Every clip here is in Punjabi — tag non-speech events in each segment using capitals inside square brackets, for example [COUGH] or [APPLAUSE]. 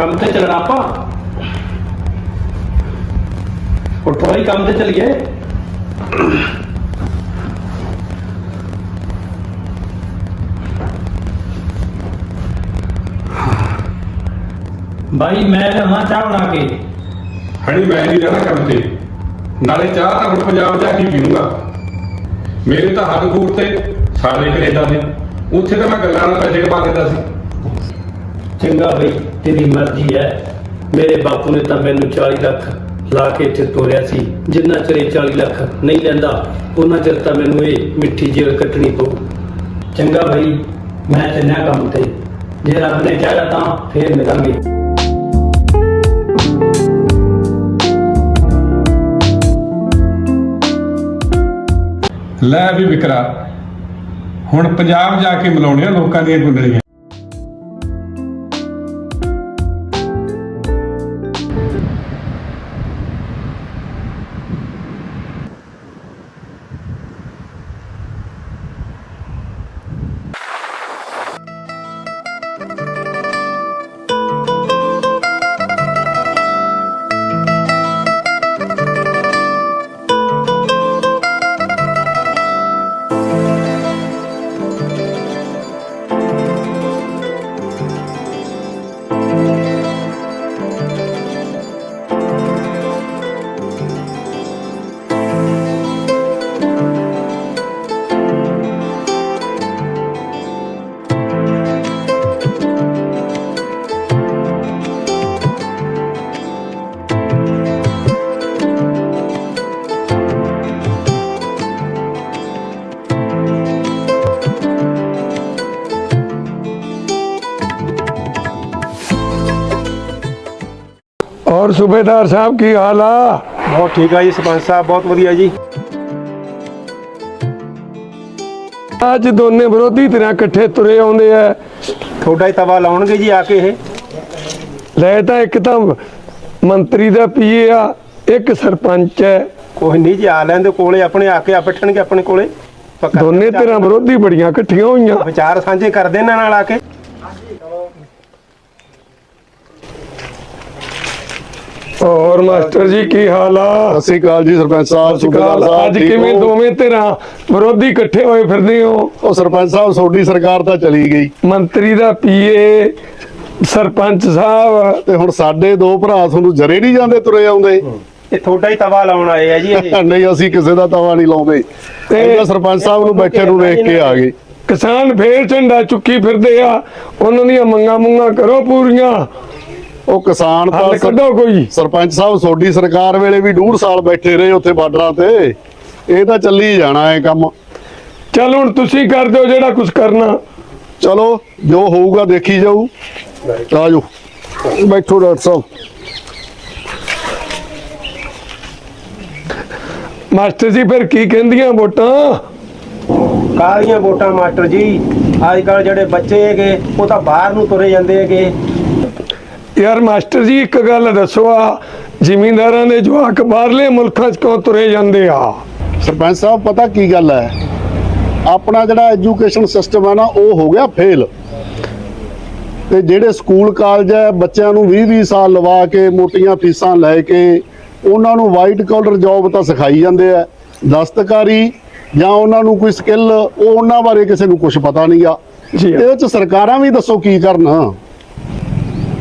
ਕੰਮ ਤੇ ਚੱਲਣਾ ਆਪਾਂ। ਉੱਠ ਬਾਈ ਕੰਮ ਤੇ ਚੱਲੀਏ। ਬਾਈ ਮੈਂ ਰਹਾ ਚਾਹ ਬਣਾ ਕੇ। ਹਣੀ ਮੈਂ ਨਹੀਂ ਰਹਿਣਾ ਕੰਮ ਤੇ। ਨਾਲੇ ਚਾਹ ਤਾਂ ਹੁਣ ਪੰਜਾਬ ਜਾ ਕੇ ਪੀਊਂਗਾ। ਮੇਰੇ ਤਾਂ ਹੱਥ ਗੂੜ ਤੇ ਸਾਰੇ ਕੈਨੇਡਾ ਦੇ। ਉੱਥੇ ਤਾਂ ਮੈਂ ਗੱਲਾਂ ਨਾਲ ਪੈਸੇ ਕਮਾ ਲੈਂਦਾ ਸੀ। ਚੰਗਾ ਬਈ। ਤੇਰੀ ਮਰਜ਼ੀ ਹੈ। ਮੇਰੇ ਬਾਪੂ ਨੇ ਤਾਂ ਮੈਨੂੰ 40 ਲੱਖ ਲਾ ਕੇ ਇੱਥੇ ਤੋਰਿਆ ਸੀ। ਜਿੰਨਾ ਚਿਰ ਇਹ 40 ਲੱਖ ਨਹੀਂ ਲੈਂਦਾ, ਉਹਨਾਂ ਚਿਰ ਤਾਂ ਮੈਨੂੰ ਇਹ ਮਿੱਠੀ ਜੇਲ੍ਹ ਕੱਟਣੀ ਪਊ। ਚੰਗਾ ਬਈ, ਮੈਂ ਚੱਲਿਆ ਕੰਮ ਤੇ। ਜੇ ਰੱਬ ਨੇ ਚਾਹਿਆ ਤਾਂ ਫੇਰ ਮਿਲਾਂਗੇ। ਲੈ ਵੀ ਵਿਕਰਾ, ਹੁਣ ਪੰਜਾਬ ਜਾ ਕੇ ਮਿਲਾਉਣੀਆਂ ਲੋਕਾਂ ਦੀਆਂ ਗੁੰਡੜੀਆਂ ਔਰ ਸੂਬੇਦਾਰ ਸਾਹਿਬ ਕੀ ਹਾਲ ਆ? ਬਹੁਤ ਠੀਕ ਆ ਜੀ ਸਰਪੰਚ ਸਾਹਿਬ ਬਹੁਤ ਵਧੀਆ ਜੀ। ਅੱਜ ਦੋਨੇ ਵਿਰੋਧੀ ਧਿਰਾਂ ਇਕੱਠੇ ਤੁਰੇ ਆਉਂਦੇ ਆ। ਤੁਹਾਡਾ ਹੀ ਤਵਾ ਲਾਉਣਗੇ ਜੀ ਆ ਕੇ ਇਹ। ਲੈ ਤਾਂ ਇੱਕ ਤਾਂ ਮੰਤਰੀ ਦਾ ਪੀਏ ਆ ਇੱਕ ਸਰਪੰਚ ਹੈ। ਕੋਈ ਨਹੀਂ ਜੀ ਆ ਲੈਂਦੇ ਕੋਲੇ ਆਪਣੇ ਆ ਕੇ ਆ ਬੈਠਣਗੇ ਆਪਣੇ ਕੋਲੇ। ਪੱਕਾ ਦੋਨੇ ਧਿਰਾਂ ਵਿਰੋਧੀ ਬੜੀਆਂ ਇਕੱਠੀਆਂ ਹੋਈਆਂ। ਵਿਚਾਰ ਸਾਂਝੇ ਕਰਦੇ ਇਹਨਾਂ ਨਾਲ ਆ ਕੇ। ਔਰ ਮਾਸਟਰ ਜੀ ਕੀ ਹਾਲ ਆ? ਸਤਿ ਸ਼੍ਰੀ ਅਕਾਲ ਜੀ ਸਰਪੰਚ ਸਾਹਿਬ ਸੂਬੇਦਾਰ ਸਾਹਿਬ ਅੱਜ ਕਿਵੇਂ? ਦੋਵੇਂ ਧਿਰਾਂ? ਵਿਰੋਧੀ ਇਕੱਠੇ ਹੋਏ ਫਿਰਦੇ ਹੋ? ਉਹ ਸਰਪੰਚ ਸਾਹਿਬ ਤੁਹਾਡੀ ਸਰਕਾਰ ਤਾਂ ਚਲੀ ਗਈ। ਮੰਤਰੀ ਦਾ ਪੀਏ ਸਰਪੰਚ ਸਾਹਿਬ। ਤੇ ਹੁਣ ਸਾਡੇ ਦੋ ਭਰਾ ਤੁਹਾਨੂੰ ਜਰੇ ਨਹੀਂ ਜਾਂਦੇ ਤੁਰੇ ਆਉਂਦੇ? ਇਹ ਤੁਹਾਡਾ ਹੀ ਤਵਾ ਲਾਉਣ ਆਏ ਆ ਜੀ ਇਹ ਨਹੀਂ ਅਸੀਂ ਕਿਸੇ ਦਾ ਤਵਾ ਨਹੀਂ ਲਾਉਂਦੇ। ਤੇ- ਸਰਪੰਚ ਸਾਹਿਬ ਨੂੰ ਬੈਠੇ ਨੂੰ ਦੇਖ ਕੇ ਆ ਗਏ। ਕਿਸਾਨ ਫੇਰ ਝੰਡਾ ਚੁੱਕੀ ਫਿਰਦੇ ਆ। ਉਹਨਾਂ ਦੀਆਂ ਮੰਗਾਂ ਮੁੰਗਾਂ ਕਰੋ ਪੂਰੀਆਂ। ਉਹ ਕਿਸਾਨ ਹੱਲ ਤਾਂ ਕੱਢੋ ਕੋਈ। ਸਰਪੰਚ ਸਾਹਿਬ ਤੁਹਾਡੀ ਸਰਕਾਰ ਵੇਲੇ ਵੀ ਡੂਢ ਸਾਲ ਬੈਠੇ ਰਹੇ ਉੱਥੇ ਬਾਰਡਰਾਂ ਤੇ। ਇਹ ਤਾਂ ਚੱਲੀ ਜਾਣਾ ਹੈ ਕੰਮ। ਚੱਲ ਹੁਣ ਤੁਸੀਂ ਕਰ ਦਿਓ ਜਿਹੜਾ ਕੁਝ ਕਰਨਾ। ਚਲੋ ਜੋ ਹੋਊਗਾ ਦੇਖੀ ਜਾਊ। ਆਜੋ ਬੈਠੋ ਡਾਕਟਰ ਸਾਹਿਬ। ਮਾਸਟਰ ਜੀ ਫਿਰ ਕੀ ਕਹਿੰਦੀਆਂ ਵੋਟਾਂ? ਕਾਹਦੀਆਂ ਵੋਟਾਂ ਮਾਸਟਰ ਜੀ? ਅੱਜ ਕੱਲ ਜਿਹੜੇ ਬੱਚੇ ਹੈਗੇ ਉਹ ਤਾਂ ਬਾਹਰ ਨੂੰ ਤੁਰੇ ਜਾਂਦੇ ਹੈਗੇ। ਯਾਰ ਮਾਸਟਰ ਜੀ ਇੱਕ ਗੱਲ ਦੱਸੋ ਆ ਜ਼ਿਮੀਂਦਾਰਾਂ ਦੇ ਜਵਾਕ ਬਾਹਰਲੇ ਮੁਲਕਾਂ 'ਚ ਕਿਉਂ ਤੁਰੇ ਜਾਂਦੇ ਆ? ਸਰਪੰਚ ਸਾਹਿਬ ਪਤਾ ਕੀ ਗੱਲ ਹੈ? ਆਪਣਾ ਜਿਹੜਾ ਐਜੂਕੇਸ਼ਨ ਸਿਸਟਮ ਹੈ ਨਾ ਉਹ ਹੋ ਗਿਆ ਫੇਲ। ਤੇ ਜਿਹੜੇ ਸਕੂਲ ਕਾਲਜ ਹੈ ਬੱਚਿਆਂ ਨੂੰ 20-20 ਸਾਲ ਲਵਾ ਕੇ ਮੋਟੀਆਂ ਫੀਸਾਂ ਲੈ ਕੇ ਉਹਨਾਂ ਨੂੰ ਵਾਈਟ ਕਾਲਰ ਜੌਬ ਤਾਂ ਸਿਖਾਈ ਜਾਂਦੇ ਆ। ਦਸਤਕਾਰੀ ਜਾਂ ਉਹਨਾਂ ਨੂੰ ਕੋਈ ਸਕਿੱਲ ਉਹ ਉਹਨਾਂ ਬਾਰੇ ਕਿਸੇ ਨੂੰ ਕੁਝ ਪਤਾ ਨਹੀਂ ਆ। ਜੀ ਇਹਦੇ ਵਿੱਚ ਸਰਕਾਰਾਂ ਵੀ ਦੱਸੋ ਕੀ ਕਰਨ।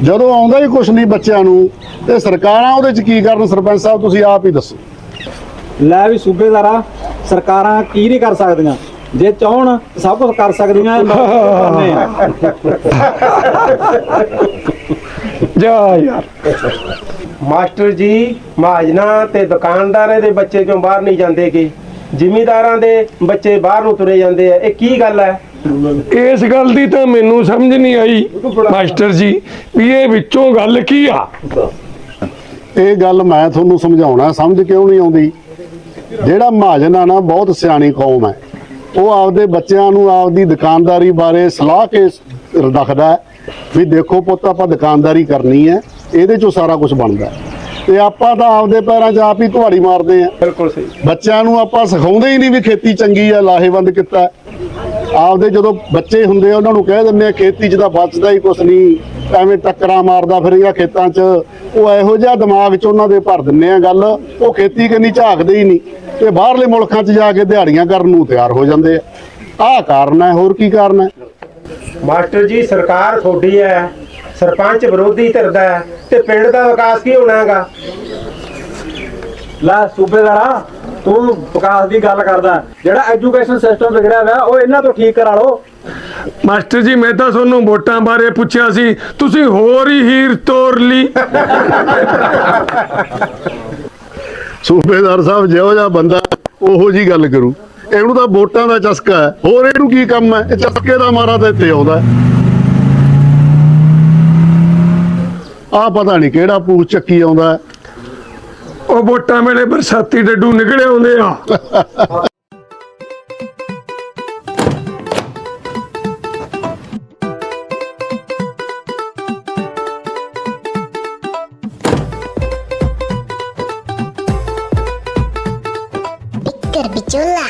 ਜਦੋਂ ਆਉਂਦਾ ਹੀ ਕੁਝ ਨਹੀਂ ਬੱਚਿਆਂ ਨੂੰ ਤੇ ਸਰਕਾਰਾਂ ਉਹਦੇ ਚ ਕੀ ਕਰਨ? ਸਰਪੰਚ ਸਾਹਿਬ ਤੁਸੀਂ ਆਪ ਹੀ ਦੱਸੋ। ਲੈ ਵੀ ਸੂਬੇਦਾਰਾ ਸਰਕਾਰਾਂ ਕੀ ਨਹੀਂ ਕਰ ਸਕਦੀਆਂ? ਜੇ ਚਾਹਣ ਸਭ ਕੁਝ ਕਰ ਸਕਦੀਆਂ ਜਾ ਯਾਰ। ਮਾਸਟਰ ਜੀ ਮਹਾਜਨਾ ਤੇ ਦੁਕਾਨਦਾਰਾਂ ਦੇ ਬੱਚੇ ਕਿਉਂ ਬਾਹਰ ਨਹੀਂ ਜਾਂਦੇਗੇ ਜ਼ਿਮੀਦਾਰਾਂ ਦੇ ਬੱਚੇ ਬਾਹਰ ਨੂੰ ਤੁਰੇ ਜਾਂਦੇ ਆ ਇਹ ਕੀ ਗੱਲ ਹੈ? ਇਸ ਗੱਲ ਦੀ ਤਾਂ ਮੈਨੂੰ ਸਮਝ ਨਹੀਂ ਆਈ ਮਾਸਟਰ ਜੀ ਵੀ ਇਹ ਵਿੱਚੋਂ ਗੱਲ ਕੀ ਆ? ਇਹ ਗੱਲ ਮੈਂ ਤੁਹਾਨੂੰ ਸਮਝਾਉਣਾ ਸਮਝ ਕਿਉਂ ਨਹੀਂ ਆਉਂਦੀ? ਜਿਹੜਾ ਮਹਾਜਨ ਆ ਨਾ ਬਹੁਤ ਸਿਆਣੀ ਕੌਮ ਹੈ। ਉਹ ਆਪਦੇ ਬੱਚਿਆਂ ਨੂੰ ਆਪਦੀ ਦੁਕਾਨਦਾਰੀ ਬਾਰੇ ਸਲਾਹ ਕੇ ਰੱਖਦਾ ਹੈ ਵੀ ਦੇਖੋ ਪੁੱਤ ਆਪਾਂ ਦੁਕਾਨਦਾਰੀ ਕਰਨੀ ਹੈ ਇਹਦੇ ਚੋਂ ਸਾਰਾ ਕੁਝ ਬਣਦਾ। ਤੇ ਆਪਾਂ ਤਾਂ ਆਪਦੇ ਪੈਰਾਂ 'ਚ ਆਪ ਹੀ ਕੁਹਾੜੀ ਮਾਰਦੇ ਆ ਬਿਲਕੁਲ ਸਹੀ। ਬੱਚਿਆਂ ਨੂੰ ਆਪਾਂ ਸਿਖਾਉਂਦੇ ਹੀ ਨਹੀਂ ਵੀ ਖੇਤੀ ਚੰਗੀ ਹੈ ਲਾਹੇਵੰਦ ਕਿੱਤਾ। ਆਪਦੇ ਜਦੋਂ ਬੱਚੇ ਹੁੰਦੇ ਆ ਉਹਨਾਂ ਨੂੰ ਕਹਿ ਦਿੰਦੇ ਆ ਖੇਤੀ 'ਚ ਤਾਂ ਬਚਦਾ ਹੀ ਕੁਛ ਨਹੀਂ ਐਵੇਂ ਟੱਕਰਾਂ ਮਾਰਦਾ ਫਿਰੇਗਾ ਖੇਤਾਂ 'ਚ। ਉਹ ਇਹੋ ਜਿਹਾ ਦਿਮਾਗ 'ਚ ਉਹਨਾਂ ਦੇ ਭਰ ਦਿੰਦੇ ਆ ਗੱਲ ਉਹ ਖੇਤੀ ਕੰਨੀ ਝਾਕਦੇ ਹੀ ਨਹੀਂ। ਤੇ ਬਾਹਰਲੇ ਮੁਲਕਾਂ 'ਚ ਜਾ ਕੇ ਦਿਹਾੜੀਆਂ ਕਰਨ ਨੂੰ ਤਿਆਰ ਹੋ ਜਾਂਦੇ ਆ। ਆਹ ਕਾਰਨ ਹੈ ਹੋਰ ਕੀ ਕਾਰਨ ਹੈ? ਮਾਸਟਰ ਜੀ ਸਰਕਾਰ ਤੁਹਾਡੀ ਹੈ ਸਰਪੰਚ ਵਿਰੋਧੀ ਧਿਰਦਾ ਹੈ ਤੇ ਪਿੰਡ ਦਾ ਵਿਕਾਸ ਕੀ ਹੋਣਾਗਾ? ਲੈ ਸੂਬੇਦਾਰਾ ਤੂੰ ਵਿਕਾਸ ਦੀ ਗੱਲ ਕਰਦਾ। ਜਿਹੜਾ ਐਜੂਕੇਸ਼ਨ ਸਿਸਟਮ ਵਿਗੜਿਆ ਹੋਇਆ ਉਹ ਇਹਨਾਂ ਤੋਂ ਠੀਕ ਕਰਾ ਲਓ। ਮਾਸਟਰ ਜੀ ਮੈਂ ਤਾਂ ਤੁਹਾਨੂੰ ਵੋਟਾਂ ਬਾਰੇ ਪੁੱਛਿਆ ਸੀ। ਤੁਸੀਂ ਹੋਰ ਹੀ ਹੀਰ ਤੋਰ ਲਈ। ਸੂਬੇਦਾਰ ਸਾਹਿਬ ਜਿਹੋ ਜਿਹਾ ਬੰਦਾ ਉਹੋ ਜੀ ਗੱਲ ਕਰੂ। ਇਹਨੂੰ ਤਾਂ ਵੋਟਾਂ ਦਾ ਚਸਕਾ ਹੈ। ਹੋਰ ਇਹਨੂੰ ਕੀ ਕੰਮ ਹੈ? ਇਹ ਚਸਕੇ ਦਾ ਮਾਰਾ ਤਾਂ ਇੱਥੇ ਆਉਂਦਾ ਆ ਪਤਾ ਨਹੀਂ ਕਿਹੜਾ ਪੂਛ ਚੱਕੀ ਆਉਂਦਾ। ਉਹ ਵੋਟਾਂ ਵੇਲੇ ਬਰਸਾਤੀ ਡੱਡੂ ਨਿਕਲੇ ਆਉਂਦੇ ਆ Bikker bicola.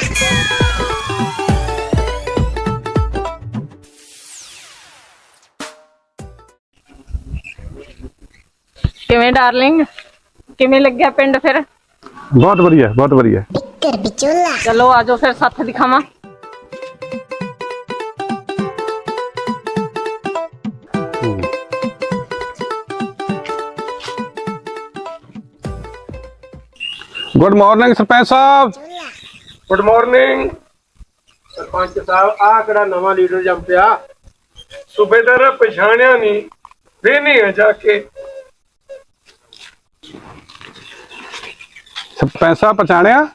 ਕਿਵੇਂ ਡਾਰਲਿੰਗ ਕਿਵੇਂ ਲੱਗਿਆ ਪਿੰਡ ਫਿਰ? ਬਹੁਤ ਵਧੀਆ ਬਹੁਤ ਵਧੀਆ। Bikker bicola. ਚਲੋ ਆਜੋ ਫਿਰ ਸੱਥ ਦਿਖਾਵਾਂ। Good morning sarpanch sahib. Good morning sarpanch sahib ਆਹ ਕਿਹੜਾ ਨਵਾਂ ਲੀਡਰ ਜੰਮ ਪਿਆ? ਸੂਬੇਦਾਰ ਪਛਾਣਿਆ ਨਹੀਂ ਵੇ ਨਹੀਂ ਹੈ ਜਾ ਕੇ। ਸਾਹਿਬ ਪਛਾਣਿਆ?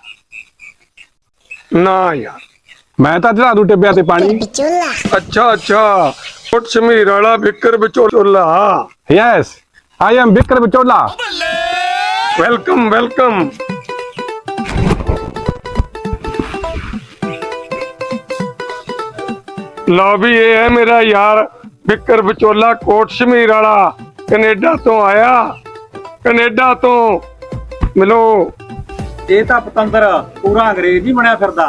ਨਾ ਯਾਰ। ਮੈਂ ਤਾਂ ਚੜਾ ਦੂ ਟਿੱਬਿਆਂ ਤੇ ਪਾਣੀ. ਅੱਛਾ ਅੱਛਾ। ਫੁੱਟ ਸਮੀਰ ਵਾਲਾ ਬਿੱਕਰ ਵਿਚੋਲਾ। ਯੈਸ ਆਈ ਐਮ ਬਿਕਰ ਵਿਚੋਲਾ। ਵੈਲਕਮ ਵੈਲਕਮ ਲਓ ਵੀ ਇਹ ਹੈ ਮੇਰਾ ਯਾਰ ਬਿੱਕਰ ਵਿਚੋਲਾ ਕੋਟ ਸ਼ਮੀਰ ਵਾਲਾ। ਕੈਨੇਡਾ ਤੋਂ ਆਇਆ। ਕੈਨੇਡਾ ਤੋਂ ਮਿਲੋ। ਇਹ ਤਾਂ ਪਤੰਦਰ ਪੂਰਾ ਅੰਗਰੇਜ਼ ਹੀ ਬਣਿਆ ਫਿਰਦਾ।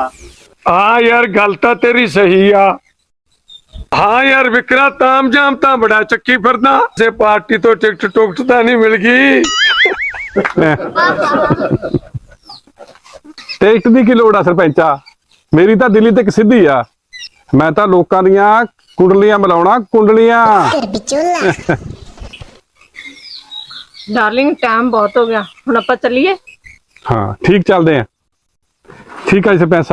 ਹਾਂ ਯਾਰ ਗੱਲ ਤਾਂ ਤੇਰੀ ਸਹੀ ਆ। ਹਾਂ ਯਾਰ ਵਿਕਰਾ ਤਾਮ ਜਾਮ ਤਾਂ ਬੜਾ ਚੱਕੀ ਫਿਰਦਾ। ਸੇ ਪਾਰਟੀ ਤੋਂ ਟਿਕਟ ਟੁਕਟ ਤਾਂ ਨਹੀਂ ਮਿਲ ਗਈ। ਟਿਕਟ ਦੀ ਕੀ ਲੋੜ ਆ ਸਰਪੰਚਾ ਮੇਰੀ ਤਾਂ ਦਿੱਲੀ ਤੱਕ ਸਿੱਧੀ ਆ। ਮੈਂ ਤਾਂ ਲੋਕਾਂ ਦੀਆਂ ਕੁੰਡਲੀਆਂ ਮਿਲਾਉਣਾ ਕੁੰਡਲੀਆਂ. ਡਾਰਲਿੰਗ ਟਾਈਮ ਬਹੁਤ ਹੋ ਗਿਆ। ਹੁਣ ਆਪਾਂ ਚੱਲੀਏ? ਹਾਂ ਠੀਕ ਚੱਲਦੇ ਆ। ਠੀਕ ਆ ਜੀ ਸਰਪੰਚ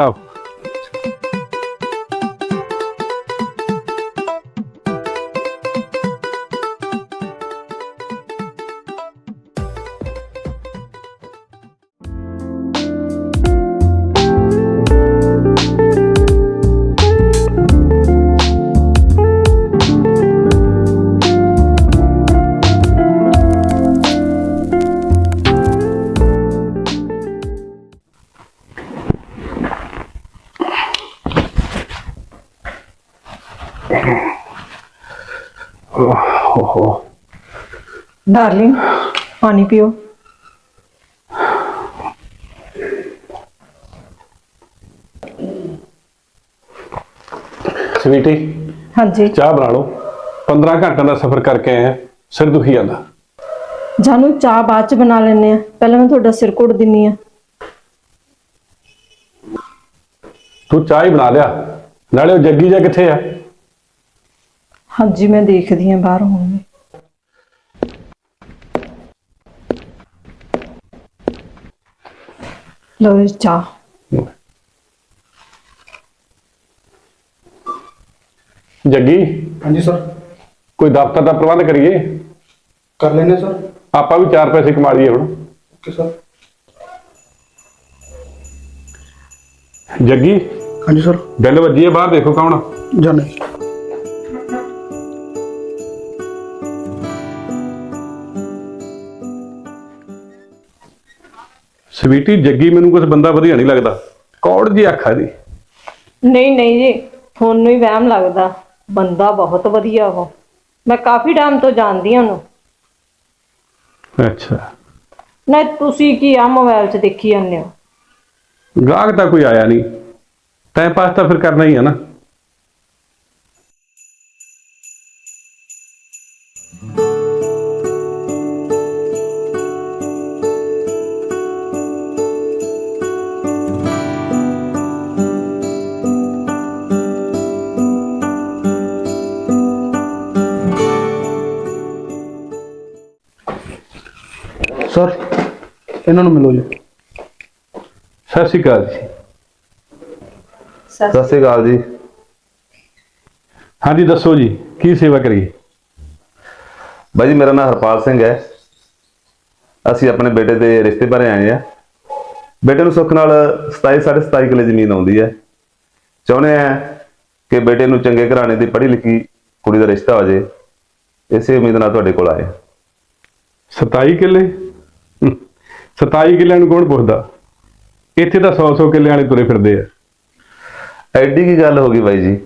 ਡਾਰਲਿੰਗ ਪਾਣੀ ਪੀਓ। ਸਵੀਟੀ ਹਾਂਜੀ। ਚਾਹ ਬਣਾ ਲਓ। 15 ਘੰਟਿਆਂ ਦਾ ਸਫ਼ਰ ਕਰਕੇ ਆਏ ਆ ਸਿਰ ਦੁਖੀ ਜਾਂਦਾ। ਜਾਨੂੰ ਚਾਹ ਬਾਅਦ ਚ ਬਣਾ ਲੈਣੇ ਆ ਪਹਿਲਾਂ ਮੈਂ ਤੁਹਾਡਾ ਸਿਰ ਘੁੱਟ ਦਿੰਨੀ ਆ ਤੂੰ ਚਾਹ ਹੀ ਬਣਾ ਲਿਆ। ਨਾਲੇ ਉਹ ਜੱਗੀ ਜਾ ਕਿੱਥੇ ਆ? ਹਾਂਜੀ ਮੈਂ ਦੇਖਦੀ ਆ ਬਾਹਰ ਹੋਣਗੇ ਲਓ ਜੀ ਚਾਹ ਜੱਗੀ ਹਾਂਜੀ ਸਰ ਕੋਈ ਦਫ਼ਤਰ ਦਾ ਪ੍ਰਬੰਧ ਕਰੀਏ ਕਰ ਲੈਨੇ ਸਰ ਆਪਾਂ ਵੀ ਚਾਰ ਪੈਸੇ ਕਮਾ ਲਈਏ ਹੁਣ ਓਕੇ ਸਰ ਜੱਗੀ ਹਾਂਜੀ ਸਰ ਬੈਲ ਵੱਜੀ ਹੈ ਬਾਹਰ ਦੇਖੋ ਕੌਣ ਆ। ਸਵੀਟੀ ਜੱਗੀ ਮੈਨੂੰ ਕੁਝ ਬੰਦਾ ਵਧੀਆ ਨਹੀਂ ਲੱਗਦਾ। ਕੌੜ ਜੀ ਅੱਖਾਂ ਦੀ ਨਹੀਂ ਨਹੀਂ ਜੀ ਤੁਹਾਨੂੰ ਹੀ ਵਹਿਮ ਲੱਗਦਾ। ਬੰਦਾ ਬਹੁਤ ਵਧੀਆ ਉਹ। ਮੈਂ ਕਾਫੀ ਟਾਈਮ ਤੋਂ ਜਾਣਦੀ ਹਾਂ ਉਹਨੂੰ। ਅੱਛਾ। ਨਾ ਤੁਸੀਂ ਕੀ ਆ ਮੋਬਾਈਲ 'ਚ ਦੇਖੀ ਜਾਂਦੇ ਹੋ? ਗਾਹਕ ਤਾਂ ਕੋਈ ਆਇਆ ਨਹੀਂ। ਟਾਈਮ ਪਾਸ ਤਾਂ ਫਿਰ ਕਰਨਾ ਹੀ ਆ ਨਾ। ਇਹਨਾਂ ਨੂੰ ਮਿਲੋ ਜੀ। ਸਤਿ ਸ਼੍ਰੀ ਅਕਾਲ ਜੀ। ਸਤਿ ਸ਼੍ਰੀ ਅਕਾਲ ਜੀ। ਹਾਂਜੀ ਦੱਸੋ ਜੀ ਕੀ ਸੇਵਾ ਕਰੀਏ? ਬਾਈ ਜੀ ਮੇਰਾ ਨਾਮ ਹਰਪਾਲ ਸਿੰਘ ਹੈ। ਅਸੀਂ ਆਪਣੇ ਬੇਟੇ ਦੇ ਰਿਸ਼ਤੇ ਬਾਰੇ ਆਏ ਆ ਬੇਟੇ ਨੂੰ ਸੁੱਖ ਨਾਲ 27 27 ਕਿੱਲੇ ਜ਼ਮੀਨ ਆਉਂਦੀ ਹੈ। ਚਾਹੁੰਦੇ ਆ ਕਿ ਬੇਟੇ ਨੂੰ ਚੰਗੇ ਘਰਾਣੇ ਦੀ ਪੜ੍ਹੀ ਲਿਖੀ ਕੁੜੀ ਦਾ ਰਿਸ਼ਤਾ ਹੋ ਜਾਏ। ਇਸੇ ਉਮੀਦ ਨਾਲ ਤੁਹਾਡੇ ਕੋਲ ਆਏ 27 ਕਿੱਲੇ? 27 ਕਿੱਲਿਆਂ ਨੂੰ ਕੌਣ ਪੁੱਛਦਾ? ਇੱਥੇ ਤਾਂ 100 100 ਕਿੱਲੇ ਵਾਲੇ ਤੁਰੇ ਫਿਰਦੇ ਆ। ਐਡੀ ਕੀ ਗੱਲ ਹੋ ਗਈ ਬਾਈ ਜੀ?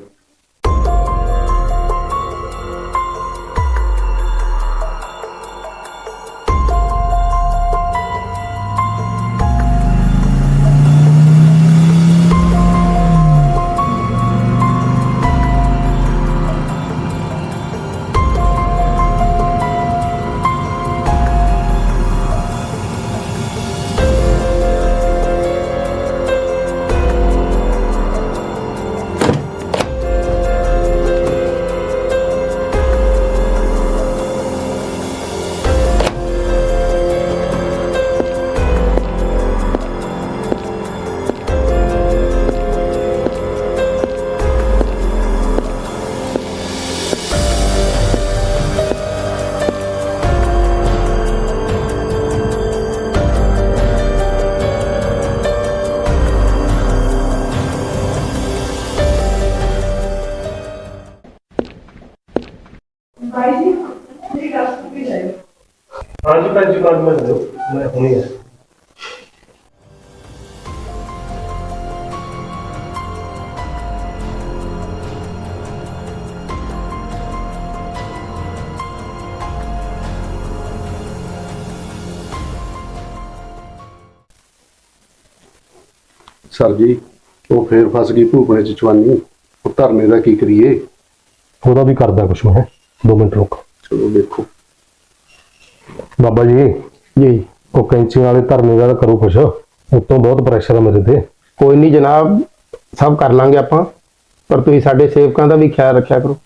ਹਾਂਜੀ ਭੈਣ ਜੀ ਪੰਜ ਮਿੰਟ ਦਿਓ ਮੈਂ ਹੁਣੇ ਆ ਸਰ ਜੀ ਉਹ ਫੇਰ ਫਸ ਗਈ ਭੂਪਣੇ ਚ ਚਵਾਨੀ ਉਹ ਧਰਨੇ ਦਾ ਕੀ ਕਰੀਏ ਉਹਦਾ ਵੀ ਕਰਦਾ ਕੁਛ ਮੈਂ 2 ਮਿੰਟ ਰੁਕ। ਚਲੋ ਦੇਖੋ ਬਾਬਾ ਜੀ ਜੀ। ਉਹ ਕੈਂਚੀ ਵਾਲੇ ਧਰਨੇ ਦਾ ਕਰੋ ਕੁਛ। ਉਤੋਂ ਬਹੁਤ ਪ੍ਰੈਸ਼ਰ ਆ ਮੇਰੇ ਤੇ। ਕੋਈ ਨਹੀਂ ਜਨਾਬ ਸਭ ਕਰ ਲਾਂਗੇ ਆਪਾਂ। ਪਰ ਤੁਸੀਂ ਸਾਡੇ ਸੇਵਕਾਂ ਦਾ ਵੀ ਖਿਆਲ ਰੱਖਿਆ ਕਰੋ।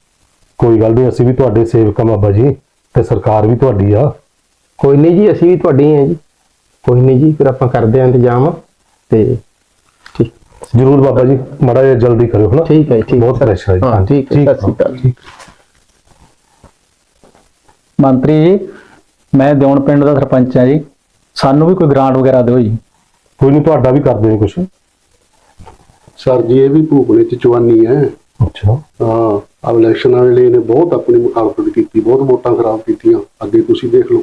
ਕੋਈ ਗੱਲ ਨਹੀਂ ਅਸੀਂ ਵੀ ਤੁਹਾਡੇ ਸੇਵਕ ਆ ਬਾਬਾ ਜੀ ਤੇ ਸਰਕਾਰ ਵੀ ਤੁਹਾਡੀ ਆ। ਕੋਈ ਨਹੀਂ ਜੀ ਅਸੀਂ ਵੀ ਤੁਹਾਡੇ ਹੀ ਜੀ। ਕੋਈ ਨਹੀਂ ਜੀ ਫਿਰ ਆਪਾਂ ਕਰਦੇ ਆਂ ਇੰਤਜ਼ਾਮ ਤੇ ਠੀਕ। ਜ਼ਰੂਰ ਬਾਬਾ ਜੀ ਮੜਾ ਜਿਹਾ ਜਲਦੀ ਕਰਿਓ ਹਨਾ? ਠੀਕ ਹੈ ਠੀਕ ਬਹੁਤ ਪ੍ਰੈਸ਼ਰ ਹੈ। ਹਾਂ ਠੀਕ ਹੈ ਸਤਿ ਸ਼੍ਰੀ ਅਕਾਲ ਠੀਕ। ਮੰਤਰੀ ਜੀ ਮੈਂ ਦਿਉਣ ਪਿੰਡ ਦਾ ਸਰਪੰਚ ਆ ਜੀ। ਸਾਨੂੰ ਵੀ ਕੋਈ ਗ੍ਰਾਂਟ ਵਗੈਰਾ ਦਿਓ ਜੀ। ਕੋਈ ਨਹੀਂ ਤੁਹਾਡਾ ਵੀ ਕਰਦੇ ਨੇ ਕੁਛ। ਸਰ ਜੀ ਇਹ ਵੀ ਭੂਪਣੇ ਚ ਚਵਾਨੀ ਹੈ। ਅੱਛਾ। ਹਾਂ ਆ ਇਲੈਕਸ਼ਨ ਵਾਲੇ ਨੇ ਬਹੁਤ ਆਪਣੀ ਮੁਖਾਲਫਤ ਕੀਤੀ ਬਹੁਤ ਵੋਟਾਂ ਖਰਾਬ ਕੀਤੀਆਂ। ਅੱਗੇ ਤੁਸੀਂ ਦੇਖ ਲਓ।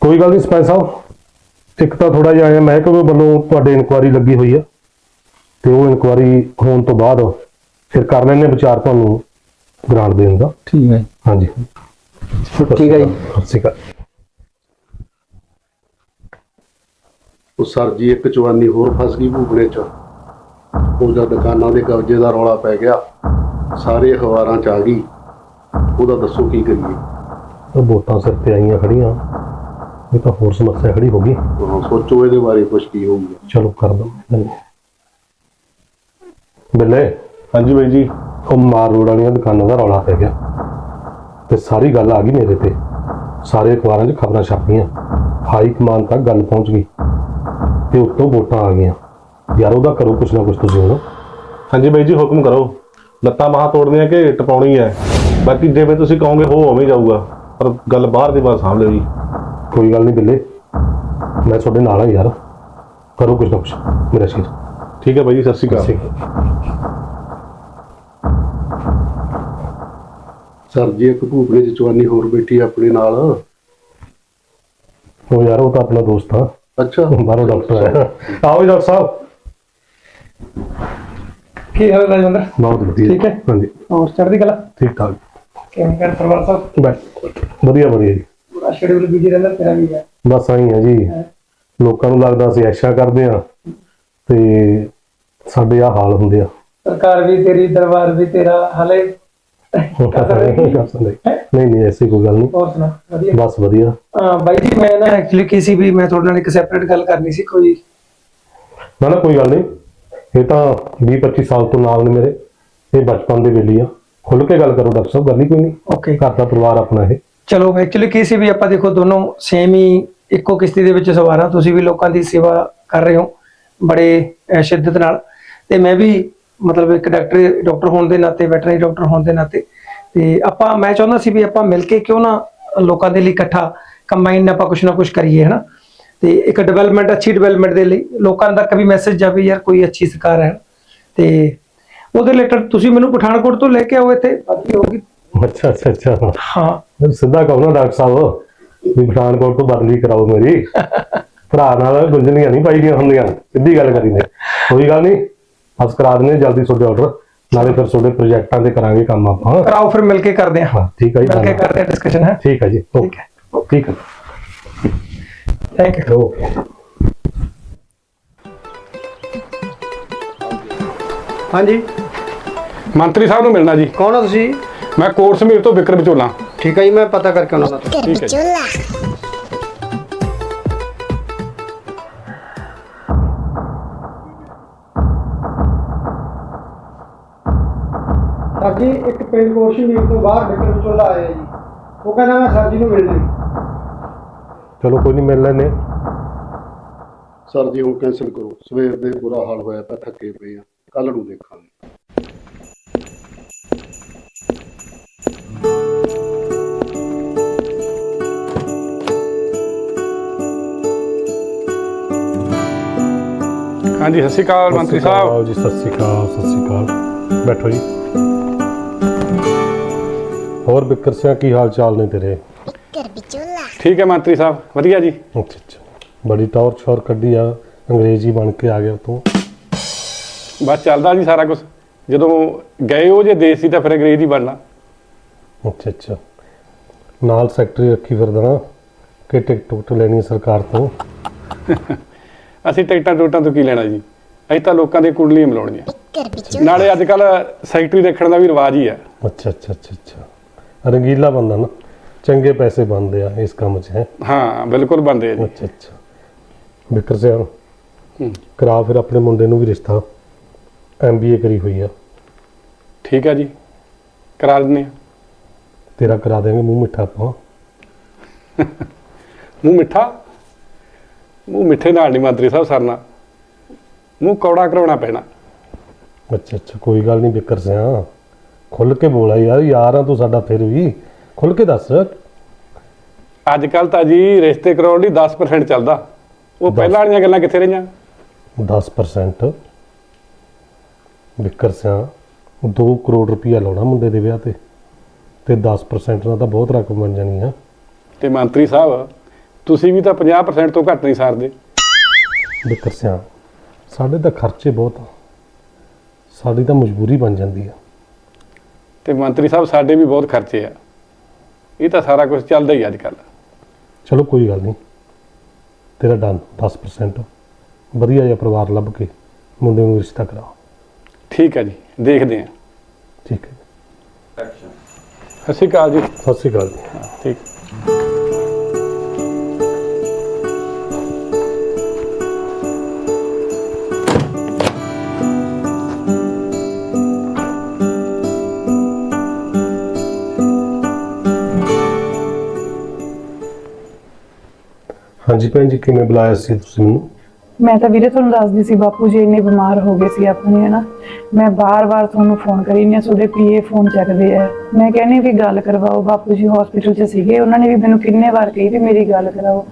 ਕੋਈ ਗੱਲ ਨਹੀਂ ਸਰਪੰਚ ਸਾਹਿਬ। ਇੱਕ ਤਾਂ ਥੋੜਾ ਜਿਹਾ ਐਂ ਮਹਿਕਮੇ ਵੱਲੋਂ ਤੁਹਾਡੇ ਇਨਕੁਆਰੀ ਲੱਗੀ ਹੋਈ ਆ ਤੇ ਉਹ ਇਨਕੁਆਰੀ ਹੋਣ ਤੋਂ ਬਾਅਦ ਫਿਰ ਕਰ ਲੈਣੇ ਵਿਚਾਰ ਤੁਹਾਨੂੰ ਗ੍ਰਾਂਟ ਦੇਣ ਦਾ। ਠੀਕ ਹੈ ਹਾਂਜੀ। ਠੀਕ ਹੈ ਜੀ। ਸਤਿ ਸ਼੍ਰੀ ਅਕਾਲ। ਉਹ ਸਰ ਜੀ ਇੱਕ ਚਵਾਨੀ ਹੋਰ ਫਸ ਗਈ ਭੂਪਣੇ ਚ। ਉਹਦਾ ਦੁਕਾਨਾਂ ਦੇ ਕਬਜ਼ੇ ਦਾ ਰੌਲਾ ਪੈ ਗਿਆ ਸਾਰੇ ਅਖਬਾਰਾਂ ਚ ਆ ਗਈ। ਉਹਦਾ ਦੱਸੋ ਕੀ ਕਰੀਏ? ਉਹ ਵੋਟਾਂ ਸਿਰ ਤੇ ਆਈਆਂ ਖੜੀਆਂ। ਇਹ ਤਾਂ ਹੋਰ ਸਮੱਸਿਆ ਖੜੀ ਹੋ ਗਈ। ਹਾਂ, ਸੋਚੋ ਇਹਦੇ ਬਾਰੇ ਕੁਝ ਕੀ ਹੋਊਗਾ। ਚਲੋ ਕਰ ਦੋ ਬੱਲੇ? ਹਾਂਜੀ ਬਾਈ ਜੀ। ਉਹ ਮਾਰ ਰੋਡ ਵਾਲੀਆਂ ਦੁਕਾਨਾਂ ਦਾ ਰੌਲਾ ਪੈ ਗਿਆ। ਤੇ ਸਾਰੀ ਗੱਲ ਆ ਗਈ ਮੇਰੇ ਤੇ। ਸਾਰੇ ਅਖਬਾਰਾਂ 'ਚ ਖਬਰਾਂ ਛਪੀਆਂ ਹਾਈ ਕਮਾਨ ਤੱਕ ਗੱਲ ਪਹੁੰਚ ਗਈ ਤੇ ਉੱਤੋਂ ਵੋਟਾਂ ਆ ਗਈਆਂ। ਯਾਰ ਉਹਦਾ ਕਰੋ ਕੁਛ ਨਾ ਕੁਛ ਤੁਸੀਂ ਹੁਣ। ਹਾਂਜੀ ਬਾਈ ਜੀ ਹੁਕਮ ਕਰੋ। ਲੱਤਾਂ ਬਾਹਾਂ ਤੋੜਨੀਆਂ ਕਿ ਟਪਾਉਣੀ ਹੈ? ਬਾਕੀ ਜਿਵੇਂ ਤੁਸੀਂ ਕਹੋਗੇ ਉਹ ਉਵੇਂ ਹੀ ਜਾਊਗਾ। ਪਰ ਗੱਲ ਬਾਹਰ ਦੀ ਬਾਤ ਲਿਓ ਜੀ। ਕੋਈ ਗੱਲ ਨਹੀਂ ਬਿੱਲੇ। ਮੈਂ ਤੁਹਾਡੇ ਨਾਲ ਆ ਯਾਰ। ਕਰੋ ਕੁਛ ਨਾ ਕੁਛ। ਮੇਰਾ ਸ਼ੇਰ। ਠੀਕ ਹੈ ਬਾਈ ਜੀ ਸਤਿ ਸ਼੍ਰੀ ਅਕਾਲ। ਠੀਕ ਹੈ। ਸਰ ਜੀ ਇੱਕ ਭੂਪਣੇ ਚ ਚਵਾਨੀ ਹੋਰ ਬੈਠੀ ਆ ਆਪਣੇ ਨਾਲ। ਉਹ ਯਾਰ ਉਹ ਤਾਂ ਆਪਣਾ ਦੋਸਤ ਆ। ਅੱਛਾ। ਬਾਹਰੋਂ ਡਾਕਟਰ ਆਇਆ। ਆਓ ਜੀ ਡਾਕਟਰ ਸਾਹਿਬ। ਕੀ ਹਾਲ ਹੈ ਰਾਜਵੰਦਰ? ਬਹੁਤ ਵਧੀਆ। ਠੀਕ ਹੈ। ਹਾਂਜੀ। ਹੋਰ ਚੜ੍ਹਦੀ ਕਲਾ? ਠੀਕ ਠਾਕ। ਕਿਵੇਂ ਕਰ ਪਰਿਵਾਰ ਸਭ? ਬਸ। ਵਧੀਆ ਵਧੀਆ ਜੀ। ਪੂਰਾ ਸ਼ਡਿਊਲ ਬਿਜ਼ੀ ਰਹਿੰਦਾ ਤੇਰਾ ਵੀ ਹੈ। ਬਸ ਆਈ ਹੈ ਜੀ। ਲੋਕਾਂ ਨੂੰ ਲੱਗਦਾ ਅਸੀਂ ਐਸ਼ਾ ਕਰਦੇ ਆ ਤੇ ਸਾਡੇ ਆ ਹਾਲ ਹੁੰਦੇ ਆ। ਸਰਕਾਰ ਵੀ ਤੇਰੀ ਦਰਬਾਰ ਵੀ ਤੇਰਾ। ਹਲੇ ਨਹੀਂ ਨਹੀਂ ਐਸੀ ਕੋਈ ਗੱਲ ਨਹੀਂ। ਹੋਰ ਸੁਣਾ ਵਧੀਆ। ਬਸ ਵਧੀਆ। ਹਾਂ ਬਾਈ ਜੀ ਮੈਂ ਨਾ ਐਕਚੁਅਲੀ ਕੀ ਸੀ ਵੀ ਮੈਂ ਤੁਹਾਡੇ ਨਾਲ ਇੱਕ ਸੈਪਰੇਟ ਗੱਲ ਕਰਨੀ ਸੀ ਕੋਈ। ਨਾ ਨਾ ਕੋਈ ਗੱਲ ਨਹੀਂ। ਇਹ ਤਾਂ 20 25 ਸਾਲ ਤੋਂ ਨਾਲ ਨੇ ਮੇਰੇ। ਇਹ ਬਚਪਨ ਦੇ ਵੇਲੇ ਆ। ਖੁੱਲ ਕੇ ਗੱਲ ਕਰੋ ਡਾਕਟਰ ਸਾਹਿਬ ਗੱਲ ਹੀ ਕੋਈ ਨਹੀਂ। ਓਕੇ ਘਰ ਦਾ ਪਰਿਵਾਰ ਆਪਣਾ ਇਹ। ਚਲੋ ਐਕਚੁਅਲੀ ਕੀ ਸੀ ਵੀ ਆਪਾਂ ਦੇਖੋ ਦੋਨੋਂ ਸੇਮ ਹੀ ਇੱਕੋ ਕਿਸ਼ਤੀ ਦੇ ਵਿੱਚ ਸਵਾਰ ਤੁਸੀਂ ਵੀ ਲੋਕਾਂ ਦੀ ਸੇਵਾ ਕਰ ਰਹੇ ਹੋ ਬੜੇ ਸ਼ਿੱਦਤ ਨਾਲ। ਤੇ ਮੈਂ ਵੀ ਮਤਲਬ ਇੱਕ ਡਾਕਟਰ ਡਾਕਟਰ ਹੋਣ ਦੇ ਨਾਤੇ ਵੈਟਰਨਰੀ ਡਾਕਟਰ ਹੋਣ ਦੇ ਨਾਤੇ। ਤੇ ਆਪਾਂ ਮੈਂ ਚਾਹੁੰਦਾ ਸੀ ਵੀ ਆਪਾਂ ਮਿਲ ਕੇ ਕਿਉਂ ਨਾ ਲੋਕਾਂ ਦੇ ਲਈ ਇਕੱਠਾ ਕੰਬਾਈਨ ਆਪਾਂ ਕੁਝ ਨਾ ਕੁਝ ਕਰੀਏ ਹਨਾ? ਤੇ ਇੱਕ ਡਿਵੈਲਪਮੈਂਟ ਅੱਛੀ ਡਿਵੈਲਪਮੈਂਟ ਦੇ ਲਈ ਲੋਕਾਂ ਤੱਕ ਵੀ ਮੈਸੇਜ ਜਾਵੇ ਯਾਰ ਕੋਈ ਅੱਛੀ ਸਰਕਾਰ ਹੈ ਤੇ ਉਹਦੇ ਰਿਲੇਟਡ ਤੁਸੀਂ ਮੈਨੂੰ ਪਠਾਨਕੋਟ ਤੋਂ ਲੈ ਕੇ ਆਓ ਇੱਥੇ ਬਾਕੀ ਹੋਗੀ ਅੱਛਾ ਅੱਛਾ ਅੱਛਾ। ਹਾਂ। ਸਿੱਧਾ ਕਹੋ ਨਾ ਡਾਕਟਰ ਸਾਹਿਬ ਵੀ ਪਠਾਨਕੋਟ ਤੋਂ ਬਦਲੀ ਕਰਾਓ ਮੇਰੀ। [LAUGHS] ਭਰਾ ਨਾਲ ਗੁੰਝਲੀਆਂ ਨਹੀਂ ਪਾਈਆਂ ਹੁੰਦੀਆਂ ਸਿੱਧੀ ਗੱਲ ਕਰੀ ਨੇ। ਕੋਈ ਗੱਲ ਨਹੀਂ। ਬਸ ਕਰਾ ਦਿੰਦੇ ਹਾਂ ਜਲਦੀ ਤੁਹਾਡੇ ਆਰਡਰ ਨਾਲੇ ਫਿਰ ਤੁਹਾਡੇ ਪ੍ਰੋਜੈਕਟਾਂ ਤੇ ਕਰਾਂਗੇ ਕੰਮ ਆਪਾਂ ਕਰਾਓ ਫਿਰ ਮਿਲ ਕੇ ਕਰਦੇ ਹਾਂ। ਹਾਂ ਠੀਕ ਹੈ ਜੀ ਮਿਲ ਕੇ ਕਰਦੇ ਹਾਂ ਡਿਸਕਸ਼ਨ ਹੈ। ਠੀਕ ਹੈ ਜੀ ਠੀਕ ਹੈ ਠੀਕ ਹੈ ਥੈਂਕ ਯੂ ਓਕੇ। ਹਾਂਜੀ। ਮੰਤਰੀ ਸਾਹਿਬ ਨੂੰ ਮਿਲਣਾ ਜੀ। ਕੌਣ ਹੋ ਤੁਸੀਂ? ਮੈਂ ਕੋਟ ਸਮੀਰ ਤੋਂ ਵਿਕਰ ਵਿਚੋਲਾ ਠੀਕ ਹੈ ਜੀ ਮੈਂ ਪਤਾ ਕਰਕੇ ਆਉਣਾ। ਤੁਹਾਨੂੰ Bikker Bichulla. ਸਰ ਜੀ ਇੱਕ ਪਿੰਡ ਕੋਸ਼ਮੀਰ ਤੋਂ ਬਾਹਰ ਬਿਕਰ ਵਿਚੋਲਾ ਆਇਆ ਜੀ। ਉਹ ਕਹਿੰਦਾ ਮੈਂ ਸਰ ਜੀ ਨੂੰ ਮਿਲਣਾ। ਚਲੋ ਕੋਈ ਨਹੀਂ ਮਿਲ ਲੈਨੇ ਸਰ ਜੀ ਹੁਣ ਕੈਂਸਲ ਕਰੋ। ਸਵੇਰ ਦੇ ਬੁਰਾ ਹਾਲ ਹੋਇਆ ਤਾਂ ਥੱਕੇ ਪਏ ਆ। ਕੱਲ ਨੂੰ ਦੇਖਾਂਗੇ। ਹਾਂਜੀ ਸਤਿ ਸ਼੍ਰੀ ਅਕਾਲ ਮੰਤਰੀ ਸਾਹਿਬ। ਜੀ ਸਤਿ ਸ਼੍ਰੀ ਅਕਾਲ ਸਤਿ ਸ਼੍ਰੀ ਅਕਾਲ। ਬੈਠੋ ਜੀ। ਹੋਰ ਬਿੱਕਰ ਸਿਆ ਕੀ ਹਾਲ ਚਾਲ ਨੇ ਤੇਰੇ? Bikker Bichulla. ਠੀਕ ਹੈ ਮੰਤਰੀ ਸਾਹਿਬ ਵਧੀਆ ਜੀ। ਅੱਛਾ ਅੱਛਾ। ਬੜੀ ਟੌਰ ਛੋਰ ਕੱਢੀ ਆ ਅੰਗਰੇਜ਼ੀ ਬਣ ਕੇ ਆ ਗਿਆ ਤੂੰ ਬਸ ਚੱਲਦਾ ਜੀ ਸਾਰਾ ਕੁਝ ਜਦੋਂ ਗਏ ਉਹ ਜੇ ਦੇਸ਼ ਸੀ ਤਾਂ ਫਿਰ ਅੰਗਰੇਜ਼ੀ ਬਣਨਾ ਅੱਛਾ ਅੱਛਾ। ਨਾਲ ਸੈਕਟਰੀ ਰੱਖੀ ਫਿਰਦਾ ਨਾ ਕਿ ਟਿਕਟ ਟੁਕਟ ਲੈਣੀ ਹੈ ਸਰਕਾਰ ਤੋਂ। ਅਸੀਂ ਟਿਕਟਾਂ ਟੋਟਾਂ ਤੋਂ ਕੀ ਲੈਣਾ ਜੀ? ਅਸੀਂ ਤਾਂ ਲੋਕਾਂ ਦੇ ਕੁੰਡਲੀਆਂ ਮਿਲਾਉਣੀਆਂ. ਨਾਲੇ ਅੱਜ ਕੱਲ ਸੈਕਟਰੀ ਦੇਖਣ ਦਾ ਵੀ ਰਿਵਾਜ ਹੀ ਆ। ਅੱਛਾ ਅੱਛਾ ਅੱਛਾ ਅੱਛਾ। ਰੰਗੀਲਾ ਬੰਦਾ ਨਾ ਚੰਗੇ ਪੈਸੇ ਬਣਦੇ ਆ ਇਸ ਕੰਮ 'ਚ ਹੈ। ਹਾਂ ਬਿਲਕੁਲ ਬੰਦੇ ਆ ਜੀ। ਅੱਛਾ ਅੱਛਾ। ਬਿੱਕਰ ਸਿਆ ਕਰਾ ਫਿਰ ਆਪਣੇ ਮੁੰਡੇ ਨੂੰ ਵੀ ਰਿਸ਼ਤਾ। ਐਮਬੀਏ ਕਰੀ ਹੋਈ ਆ। ਠੀਕ ਹੈ ਜੀ ਕਰਾ ਦਿੰਦੇ ਆ। ਤੇਰਾ ਕਰਾ ਦੇਵਾਂਗੇ ਮੂੰਹ ਮਿੱਠਾ ਆਪਾਂ ਮੂੰਹ ਮਿੱਠਾ? ਮੂੰਹ ਮਿੱਠੇ ਨਾਲ ਨਹੀਂ ਮੰਤਰੀ ਸਾਹਿਬ ਸਰਨਾ। ਮੂੰਹ ਕੌੜਾ ਕਰਾਉਣਾ ਪੈਣਾ। ਅੱਛਾ ਅੱਛਾ ਕੋਈ ਗੱਲ ਨਹੀਂ ਬਿੱਕਰ ਸਿਆ ਖੁੱਲ ਕੇ ਬੋਲਾ ਯਾਰ ਯਾਰ ਆ ਤੂੰ ਸਾਡਾ ਫਿਰ ਵੀ। ਖੁੱਲ ਕੇ ਦੱਸ। ਅੱਜ ਕੱਲ ਤਾਂ ਜੀ ਰਿਸ਼ਤੇ ਕਰਾਉਣ ਲਈ 10% ਚੱਲਦਾ। ਉਹ ਪਹਿਲਾਂ ਵਾਲੀਆਂ ਗੱਲਾਂ ਕਿੱਥੇ ਰਹੀਆਂ? 10% ਬਿੱਕਰ ਸਿਆ 2 ਕਰੋੜ ਰੁਪਇਆ ਲਾਉਣਾ ਮੁੰਡੇ ਦੇ ਵਿਆਹ ਤੇ। ਤੇ 10% ਨਾਲ ਤਾਂ ਬਹੁਤ ਰਕਮ ਬਣ ਜਾਣੀ ਆ। ਤੇ ਮੰਤਰੀ ਸਾਹਿਬ ਤੁਸੀਂ ਵੀ ਤਾਂ 50% ਤੋਂ ਘੱਟ ਨਹੀਂ ਸਾਰਦੇ। ਬਿੱਕਰ ਸਿਆ ਸਾਡੇ ਤਾਂ ਖਰਚੇ ਬਹੁਤ ਆ। ਸਾਡੀ ਤਾਂ ਮਜਬੂਰੀ ਬਣ ਜਾਂਦੀ ਆ। ਤੇ ਮੰਤਰੀ ਸਾਹਿਬ ਸਾਡੇ ਵੀ ਬਹੁਤ ਖਰਚੇ ਆ। ਇਹ ਤਾਂ ਸਾਰਾ ਕੁਝ ਚੱਲਦਾ ਹੀ ਅੱਜ ਕੱਲ ਚਲੋ ਕੋਈ ਗੱਲ ਨਹੀਂ। ਤੇਰਾ ਡਨ 10% ਵਧੀਆ ਜਿਹਾ ਪਰਿਵਾਰ ਲੱਭ ਕੇ ਮੁੰਡੇ ਨੂੰ ਰਿਸ਼ਤਾ ਕਰਾਓ। ਠੀਕ ਹੈ ਜੀ ਦੇਖਦੇ ਹਾਂ ਠੀਕ ਹੈ। ਸਤਿ ਸ਼੍ਰੀ ਅਕਾਲ ਜੀ। ਸਤਿ ਸ਼੍ਰੀ ਅਕਾਲ ਜੀ। ਠੀਕ। ਹਾਂਜੀ ਭੈਣ ਜੀ ਕਿਵੇਂ ਬੁਲਾਇਆ ਸੀ ਤੁਸੀਂ ਮੈਨੂੰ? ਮੈਂ ਤਾਂ ਵੀਰੇ ਤੁਹਾਨੂੰ ਦੱਸਦੀ ਸੀ ਬਾਪੂ ਜੀ ਇੰਨੇ ਬਿਮਾਰ ਹੋ ਗਏ ਸੀ ਆਪਣੇ ਹਨਾ। ਮੈਂ ਬਾਰ-ਬਾਰ ਤੁਹਾਨੂੰ ਫੋਨ ਕਰੀ ਨਹੀਂ ਤੁਹਾਡੇ ਪੀਏ ਫੋਨ ਚੱਕਦੇ ਆ। ਮੈਂ ਕਹਿੰਨੀ ਵੀ ਗੱਲ ਕਰਵਾਓ ਬਾਪੂ ਜੀ ਹਸਪੀਟਲ 'ਚ ਸੀਗੇ ਉਹਨਾਂ ਨੇ ਵੀ ਮੈਨੂੰ ਕਿੰਨੇ ਵਾਰ ਕਹੀ ਵੀ ਮੇਰੀ ਗੱਲ ਕਰਾਓ।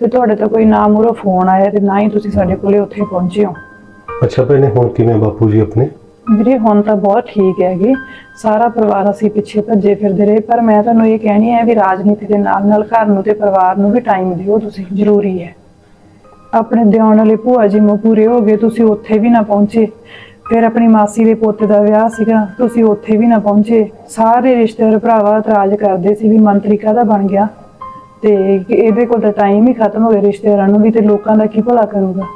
ਤੇ ਤੁਹਾਡੇ ਤੋਂ ਕੋਈ ਨਾ ਮੂਰੋ ਫੋਨ ਆਇਆ ਤੇ ਨਾ ਹੀ ਤੁਸੀਂ ਸਾਡੇ ਕੋਲੇ ਉੱਥੇ ਪਹੁੰਚੇ ਹੋ। ਅੱਛਾ ਭੈਣੇ ਹੁਣ ਕਿਵੇਂ ਬਾਪੂ ਜੀ ਆਪਣੇ? ਵੀਰੇ, ਹੁਣ ਤਾਂ ਬਹੁਤ ਠੀਕ ਹੈਗੇ। ਸਾਰਾ ਪਰਿਵਾਰ ਅਸੀਂ ਪਿੱਛੇ ਭੱਜੇ ਫਿਰਦੇ ਰਹੇ, ਪਰ ਮੈਂ ਤੁਹਾਨੂੰ ਇਹ ਕਹਿਣੀ ਹੈ ਵੀ ਰਾਜਨੀਤੀ ਦੇ ਨਾਲ ਨਾਲ ਘਰ ਨੂੰ ਤੇ ਪਰਿਵਾਰ ਨੂੰ ਵੀ ਟਾਈਮ ਦਿਓ, ਤੁਸੀਂ, ਜ਼ਰੂਰੀ ਹੈ। ਆਪਣੇ ਦਿਉਣ ਵਾਲੇ ਭੂਆ ਜੀ ਨੂੰ ਪੂਰੇ ਹੋ ਗਏ, ਤੁਸੀਂ ਉੱਥੇ ਵੀ ਨਾ ਪਹੁੰਚੇ। ਫਿਰ ਆਪਣੀ ਮਾਸੀ ਦੇ ਪੋਤੇ ਦਾ ਵਿਆਹ ਸੀਗਾ, ਤੁਸੀਂ ਉੱਥੇ ਵੀ ਨਾ ਪਹੁੰਚੇ। ਸਾਰੇ ਰਿਸ਼ਤੇਦਾਰ ਭਰਾਵਾ ਇਤਰਾਜ਼ ਕਰਦੇ ਸੀ ਵੀ ਮੰਤਰੀ ਕਾਹਦਾ ਬਣ ਗਿਆ। ਤੇ ਇਹਦੇ ਕੋਲ ਤਾਂ ਟਾਈਮ ਹੀ ਖਤਮ ਹੋ ਗਿਆ, ਰਿਸ਼ਤੇਦਾਰਾਂ ਨੂੰ ਵੀ ਤੇ ਲੋਕਾਂ ਦਾ ਕੀ ਭਲਾ ਕਰੂਗਾ।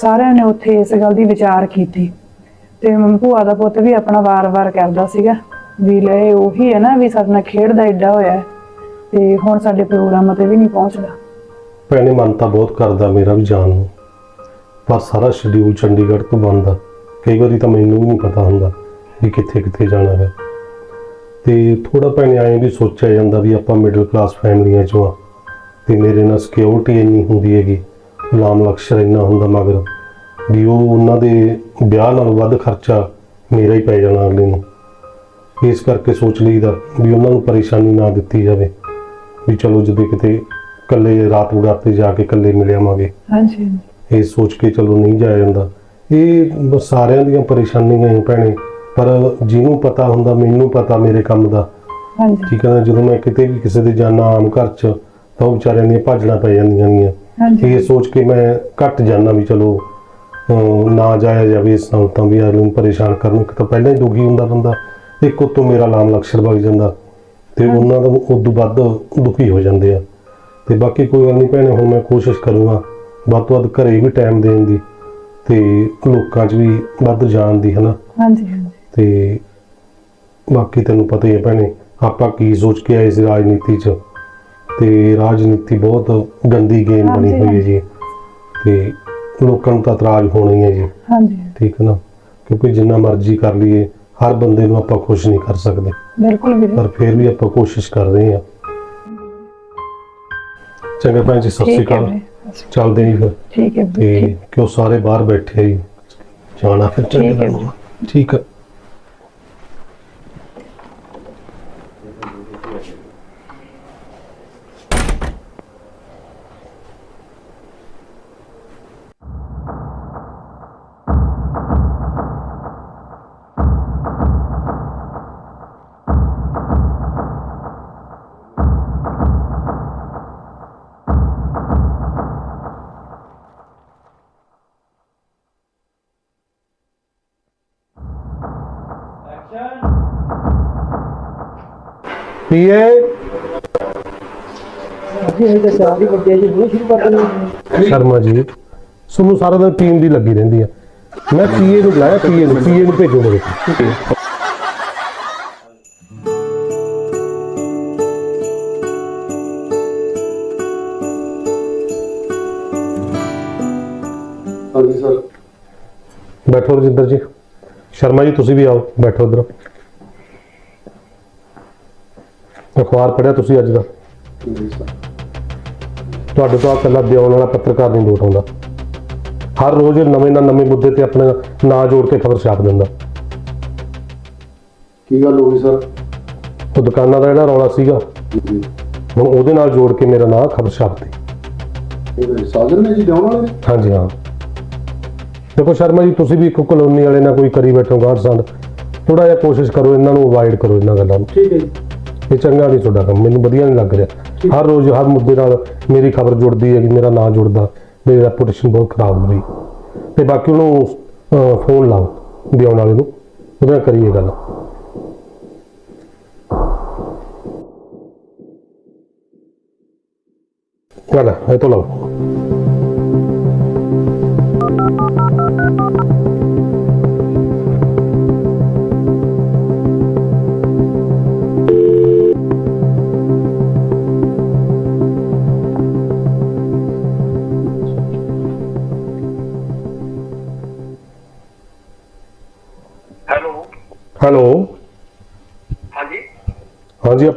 ਸਾਰਿਆਂ ਨੇ ਉੱਥੇ ਇਸ ਗੱਲ ਦੀ ਵਿਚਾਰ ਕੀਤੀ। ਤੇ ਭੂਆ ਦਾ ਪੁੱਤ ਵੀ ਆਪਣਾ ਵਾਰ-ਵਾਰ ਕਰਦਾ ਸੀਗਾ ਵੀ ਲੈ ਉਹੀ ਹੈ ਨਾ ਵੀ ਸਾਡੇ ਨਾਲ ਖੇਡਦਾ ਏਡਾ ਹੋਇਆ ਹੈ ਤੇ ਹੁਣ ਸਾਡੇ ਪ੍ਰੋਗਰਾਮਾਂ ਤੇ ਵੀ ਨਹੀਂ ਪਹੁੰਚਦਾ। ਭੈਣੇ, ਮਨ ਤਾਂ ਬਹੁਤ ਕਰਦਾ ਮੇਰਾ ਵੀ ਜਾਣ ਨੂੰ। ਪਰ ਸਾਰਾ ਸ਼ਡਿਊਲ ਚੰਡੀਗੜ੍ਹ ਤੋਂ ਬੰਦ ਕਈ ਵਾਰੀ ਤਾਂ ਮੈਨੂੰ ਵੀ ਨਹੀਂ ਪਤਾ ਹੁੰਦਾ ਵੀ ਕਿੱਥੇ ਕਿੱਥੇ ਜਾਣਾ ਹੈ। ਤੇ ਥੋੜਾ ਭੈਣੇ ਆਏ ਵੀ ਸੋਚਿਆ ਜਾਂਦਾ ਵੀ ਆਪਾਂ ਮਿਡਲ ਕਲਾਸ ਫੈਮਲੀਆਂ ਚੋਂ ਆ। ਤੇ ਮੇਰੇ ਨਾਲ ਸਿਕਿਉਰਿਟੀ ਇੰਨੀ ਹੁੰਦੀ ਹੈਗੀ। ਲਾਮ ਲਕਸ਼ਰ ਇੰਨਾ ਹੁੰਦਾ ਮਗਰ। ਵੀ ਉਹ ਉਹਨਾਂ ਦੇ ਵਿਆਹ ਨਾਲੋਂ ਵੱਧ ਖਰਚਾ ਮੇਰਾ ਹੀ ਪੈ ਜਾਣਾ ਅਗਲੇ ਨੂੰ। ਇਸ ਕਰਕੇ ਸੋਚ ਲਈਦਾ ਵੀ ਉਹਨਾਂ ਨੂੰ ਪਰੇਸ਼ਾਨੀ ਨਾ ਦਿੱਤੀ ਜਾਵੇ। ਵੀ ਚਲੋ ਜਦੋਂ ਕਿਤੇ ਇਕੱਲੇ ਰਾਤ ਬਰਾਤੇ ਜਾ ਕੇ ਇਕੱਲੇ ਮਿਲ ਆਵਾਂਗੇ। ਹਾਂਜੀ। ਇਹ ਸੋਚ ਕੇ ਚਲੋ ਨਹੀਂ ਜਾਇਆ ਜਾਂਦਾ। ਇਹ ਸਾਰਿਆਂ ਦੀਆਂ ਪਰੇਸ਼ਾਨੀਆਂ ਹੀ ਭੈਣੇ। ਪਰ ਜਿਹਨੂੰ ਪਤਾ ਹੁੰਦਾ ਮੈਨੂੰ ਪਤਾ ਮੇਰੇ ਕੰਮ ਦਾ। ਹਾਂਜੀ। ਠੀਕ ਹੈ ਨਾ? ਜਦੋਂ ਮੈਂ ਕਿਤੇ ਵੀ ਕਿਸੇ ਦੇ ਜਾਣਾ ਆਮ ਘਰ 'ਚ ਤਾਂ ਉਹ ਵਿਚਾਰਿਆਂ ਦੀਆਂ ਭਾਜਣਾ ਪੈ ਜਾਂਦੀਆਂ ਹਾਂਜੀ। ਇਹ ਸੋਚ ਕੇ ਮੈਂ ਘੱਟ ਜਾਣਾ ਵੀ ਚਲੋ ਨਾ ਜਾਇਆ ਜਾਵੇ ਇਸ ਨਾਲ ਤਾਂ ਵੀ ਯਾਰ ਨੂੰ ਪਰੇਸ਼ਾਨ ਕਰਨ ਇੱਕ ਤਾਂ ਪਹਿਲਾਂ ਹੀ ਦੁਖੀ ਹੁੰਦਾ ਬੰਦਾ ਇੱਕ ਉਤੋਂ ਮੇਰਾ ਨਾਮ ਲਕਸ਼ਰ ਵਗ ਜਾਂਦਾ ਤੇ ਉਹਨਾਂ ਦਾ ਉਦੋਂ ਵੱਧ ਦੁਖੀ ਹੋ ਜਾਂਦੇ ਆ। ਤੇ ਬਾਕੀ ਕੋਈ ਗੱਲ ਨਹੀਂ ਭੈਣੇ ਹੁਣ ਮੈਂ ਕੋਸ਼ਿਸ਼ ਕਰੂੰਗਾ ਵੱਧ ਤੋਂ ਵੱਧ ਘਰੇ ਵੀ ਟਾਈਮ ਦੇਣ ਦੀ ਤੇ ਲੋਕਾਂ 'ਚ ਵੀ ਵੱਧ ਜਾਣ ਦੀ ਹਨਾ? ਹਾਂਜੀ ਹਾਂਜੀ। ਤੇ ਬਾਕੀ ਤੈਨੂੰ ਪਤਾ ਹੀ ਹੈ ਭੈਣੇ ਆਪਾਂ ਕੀ ਸੋਚ ਕੇ ਆਏ ਸੀ ਰਾਜਨੀਤੀ 'ਚ। ਤੇ ਰਾਜਨੀਤੀ ਬਹੁਤ ਗੰਦੀ ਗੇਮ ਬਣੀ ਹੋਈ ਹੈ ਜੀ। ਤੇ ਲੋਕਾਂ ਨੂੰ ਤਾਂ ਇਤਰਾਜ਼ ਹੋਣਾ ਹੀ ਹੈ ਜੀ ਹਾਂਜੀ। ਠੀਕ ਹੈ ਨਾ? ਕਿਉਂਕਿ ਜਿੰਨਾ ਮਰਜ਼ੀ ਕਰ ਲਈਏ ਹਰ ਬੰਦੇ ਨੂੰ ਆਪਾਂ ਖੁਸ਼ ਨਹੀਂ ਕਰ ਸਕਦੇ। ਬਿਲਕੁਲ ਵੀਰੇ। ਪਰ ਫਿਰ ਵੀ ਆਪਾਂ ਕੋਸ਼ਿਸ਼ ਕਰ ਰਹੇ ਹਾਂ। ਚੰਗਾ ਭੈਣ ਜੀ ਸਤਿ ਸ਼੍ਰੀ ਠੀਕ ਹੈ ਅਕਾਲ। ਵੀਰੇ। ਚੱਲਦੇ ਜੀ ਫਿਰ। ਠੀਕ ਹੈ ਵੀਰੇ, ਤੇ ਕਿਉਂ ਸਾਰੇ ਬਾਹਰ ਬੈਠੇ ਆ ਜੀ? ਜਾਣਾ ਫਿਰ ਠੀਕ ਹੈ ਚੰਗਾ ਠੀਕ ਹੈ। ਸ਼ਰਮਾ ਜੀ ਤੁਹਾਨੂੰ ਸਾਰਾ ਦਿਨ ਟੀਮ ਦੀ ਲੱਗੀ ਰਹਿੰਦੀ ਆ। ਮੈਂ ਪੀਏ ਨੂੰ ਬੁਲਾਇਆ ਪੀਏ ਨੂੰ ਪੀਏ ਨੂੰ ਭੇਜੋ ਮੇਰੇ ਕੋਲ ਹਾਂਜੀ ਸਰ। ਬੈਠੋ ਰਜਿੰਦਰ ਜੀ। ਸ਼ਰਮਾ ਜੀ ਤੁਸੀਂ ਵੀ ਆਓ ਬੈਠੋ ਇਧਰ। ਅਖਬਾਰ ਪੜਿਆ ਤੁਸੀਂ ਅੱਜ ਦਾ? ਤੁਹਾਡੇ ਤੋਂ ਇਕੱਲਾ ਦਿਉਣ ਵਾਲਾ ਪੱਤਰਕਾਰ ਨਹੀਂ ਲੋਟ ਆਉਂਦਾ। ਹਰ ਰੋਜ਼ ਨਵੇਂ ਨਾ ਨਵੇਂ ਮੁੱਦੇ ਤੇ ਆਪਣਾ ਨਾਂ ਜੋੜ ਕੇ ਖਬਰ ਛਾਪ ਦਿੰਦਾ। ਕੀ ਗੱਲ ਹੋ ਗਈ ਸਰ? ਉਹ ਦੁਕਾਨਾਂ ਦਾ ਜਿਹੜਾ ਰੌਲਾ ਸੀਗਾ ਹੁਣ ਉਹਦੇ ਨਾਲ ਜੋੜ ਕੇ ਮੇਰਾ ਨਾਂ ਖਬਰ ਛਾਪਤੀ ਇਹ ਸਾਜਨ ਨੇ ਜੀ ਡਾਉਣ ਵਾਲੇ ਨੇ? ਹਾਂਜੀ ਹਾਂ। ਦੇਖੋ ਸ਼ਰਮਾ ਜੀ ਤੁਸੀਂ ਵੀ ਇੱਕ ਕਲੋਨੀ ਵਾਲੇ ਨਾਲ ਕੋਈ ਕਰੀ ਬੈਠੋ ਗਾਂਢ ਸੰਡ ਥੋੜਾ ਜਿਹਾ ਕੋਸ਼ਿਸ਼ ਕਰੋ ਇਹਨਾਂ ਨੂੰ ਅਵਾਇਡ ਕਰੋ ਇਹਨਾਂ ਗੱਲਾਂ ਨੂੰ। ਠੀਕ ਹੈ ਜੀ। ਇਹ ਚੰਗਾ ਨਹੀਂ ਤੁਹਾਡਾ ਕੰਮ, ਮੈਨੂੰ ਵਧੀਆ ਨਹੀਂ ਲੱਗ ਰਿਹਾ। ਹਰ ਰੋਜ਼ ਹਰ ਮੁੱਦੇ ਨਾਲ ਮੇਰੀ ਖਬਰ ਜੁੜਦੀ ਹੈ ਕਿ ਮੇਰਾ ਨਾਂ ਜੁੜਦਾ, ਮੇਰੀ ਰੈਪੂਟੇਸ਼ਨ ਬਹੁਤ ਖਰਾਬ ਹੋ ਰਹੀ। ਤੇ ਬਾਕੀ ਉਹਨੂੰ ਫੋਨ ਲਾਓ ਦਿਉਣ ਵਾਲੇ ਨੂੰ, ਉਹਦੇ ਕਰੀਏ ਗੱਲ। ਗੱਲ ਇਹ ਤੋਂ ਲਾਓ।